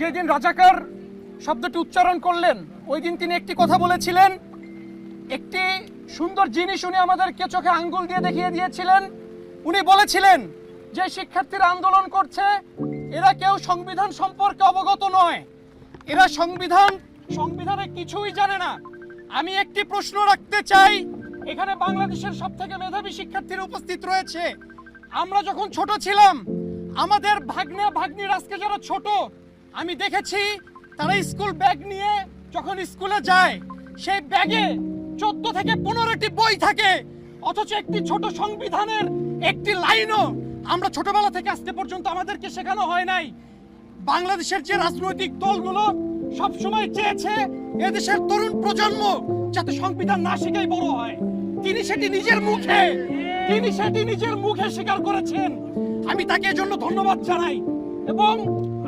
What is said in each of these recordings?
যেদিন রাজাকার শব্দটি উচ্চারণ করলেন ওই দিন তিনি একটি কথা বলেছিলেন। একটি সুন্দর জিনিস উনি আমাদেরকে চোখে আঙ্গুল দিয়ে দেখিয়ে দিয়েছিলেন। উনি বলেছিলেন, যে শিক্ষার্থীরা আন্দোলন করছে, এরা কেউ সংবিধান সম্পর্কে অবগত নয়। এরা সংবিধান, সংবিধানে কিছুই জানে না। আমি একটি প্রশ্ন রাখতে চাই, এখানে বাংলাদেশের সব থেকে মেধাবী শিক্ষার্থীরা উপস্থিত রয়েছে। আমরা যখন ছোট ছিলাম, আমাদের ভাগ্নে ভাগ্নির আজকে যারা ছোট আমি দেখেছি তারা স্কুল ব্যাগ নিয়ে যখন স্কুলে যায়, সেই ব্যাগে চোদ্দ থেকে পনেরোটি বই থাকে। অথচ একটি ছোট সংবিধানের একটি লাইনও আমরা ছোটবেলা থেকে আজকে পর্যন্ত আমাদেরকে শেখানো হয় নাই। বাংলাদেশের যে রাজনৈতিক দলগুলো সব সময় চেয়েছে এদেশের তরুণ প্রজন্ম যাতে সংবিধান না শিখেই বড় হয়। তিনি সেটি নিজের মুখে, তিনি সেটি নিজের মুখে স্বীকার করেছেন। আমি তাকে এজন্য ধন্যবাদ জানাই। এবং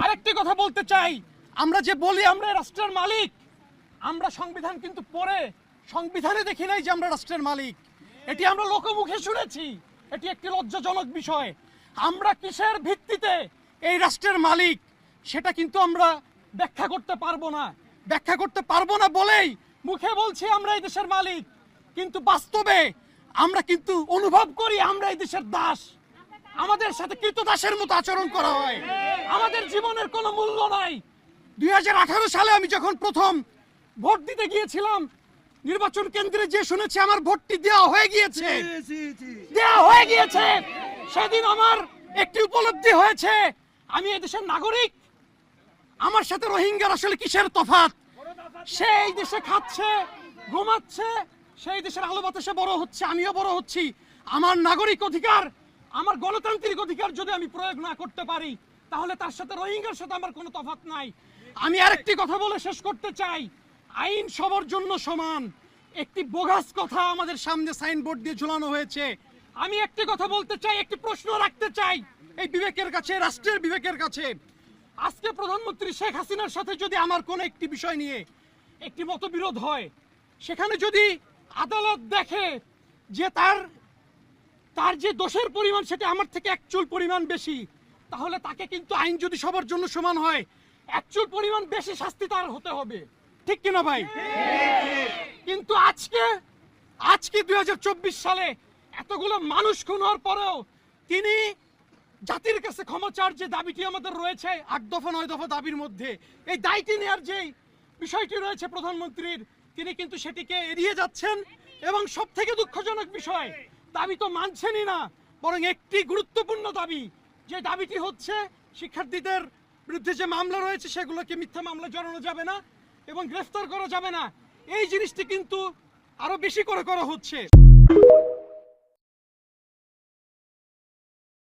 আরেকটি কথা বলতে চাই। আমরা যে বলি আমরা রাষ্ট্রের মালিক, আমরা সংবিধান কিন্তু পড়ে, সংবিধানে দেখি নাই যে আমরা রাষ্ট্রের মালিক। এটি আমরা লোকমুখে শুনেছি, এটি একটি লজ্জাজনক বিষয়। আমরা কিসের ভিত্তিতে এই রাষ্ট্রের মালিক, সেটা কিন্তু আমরা ব্যাখ্যা করতে পারব না। ব্যাখ্যা করতে পারব না বলেই মুখে বলছি আমরা এই দেশের মালিক। কিন্তু বাস্তবে আমরা কিন্তু অনুভব করি আমরা এই দেশের দাস। আমাদের সাথে কৃতদাসের মতো আচরণ করা হয়। আমাদের জীবনের কোনো মূল্য নাই। দুই হাজার আঠারো সালে আমি যখন প্রথম ভোট দিতে গিয়েছিলাম নির্বাচন কেন্দ্রে যে শুনেছি আমার ভোটটি দেওয়া হয়ে গিয়েছে। দেওয়া হয়ে গিয়েছে। সেদিন আমার একটি উপলব্ধি হয়েছে। আমি এদেশের নাগরিক। আমার সাথে রোহিঙ্গার আসলে কিসের তফাৎ? এই দেশে খাচ্ছে ঘুমাচ্ছে সেই দেশের আলো বাতাসে বড় হচ্ছে আমিও বড় হচ্ছি। আমার নাগরিক অধিকার আমার গণতান্ত্রিক অধিকার যদি আমি প্রয়োগ না করতে পারি, তাহলে তার সাথে রোহিঙ্গার সাথে আমার কোনো তফাৎ নাই। আমি আরেকটি কথা বলে শেষ করতে চাই। আইন সবার জন্য সমান। একটি বোগাস কথা আমাদের সামনে সাইনবোর্ড দিয়ে ঝুলানো হয়েছে। আমি একটি কথা বলতে চাই, একটি প্রশ্ন রাখতে চাই এই বিবেকের কাছে, রাষ্ট্রের বিবেকের কাছে। আজকে প্রধানমন্ত্রী শেখ হাসিনার সাথে যদি আমার কোনো একটি বিষয় নিয়ে একটি মতবিরোধ হয়, সেখানে যদি আদালত দেখে যে তার তার যে দোষের পরিমাণ, সেটা আমার থেকে এক চুল পরিমাণ বেশি। তাহলে তাকে কিন্তু আইন যদি সবার জন্য সমান হয়, এক চুল পরিমাণ বেশি শাস্তি তার হতে হবে। ঠিক কিনা ভাই? কিন্তু আজকে আজকে দুই সালে এতগুলো মানুষ খুন হওয়ার পরেও তিনি জাতির কাছে ক্ষমা চাওয়ার যে দাবিটি আমাদের রয়েছে, আট দফা, নয় দফা দাবির মধ্যে, এই দায়টি নেওয়ার যে বিষয়টি রয়েছে প্রধানমন্ত্রীর, তিনি কিন্তু সেটিকে এড়িয়ে যাচ্ছেন। এবং সব থেকে দুঃখজনক বিষয় দাবি তো মানছেনই না, বরং একটি গুরুত্বপূর্ণ দাবি, যে দাবিটি হচ্ছে শিক্ষার্থীদের বিরুদ্ধে যে মামলা রয়েছে সেগুলোকে মিথ্যা মামলা জড়ানো যাবে না এবং গ্রেফতার করা যাবে না। এই জিনিসটি কিন্তু আরও বেশি করে করা হচ্ছে।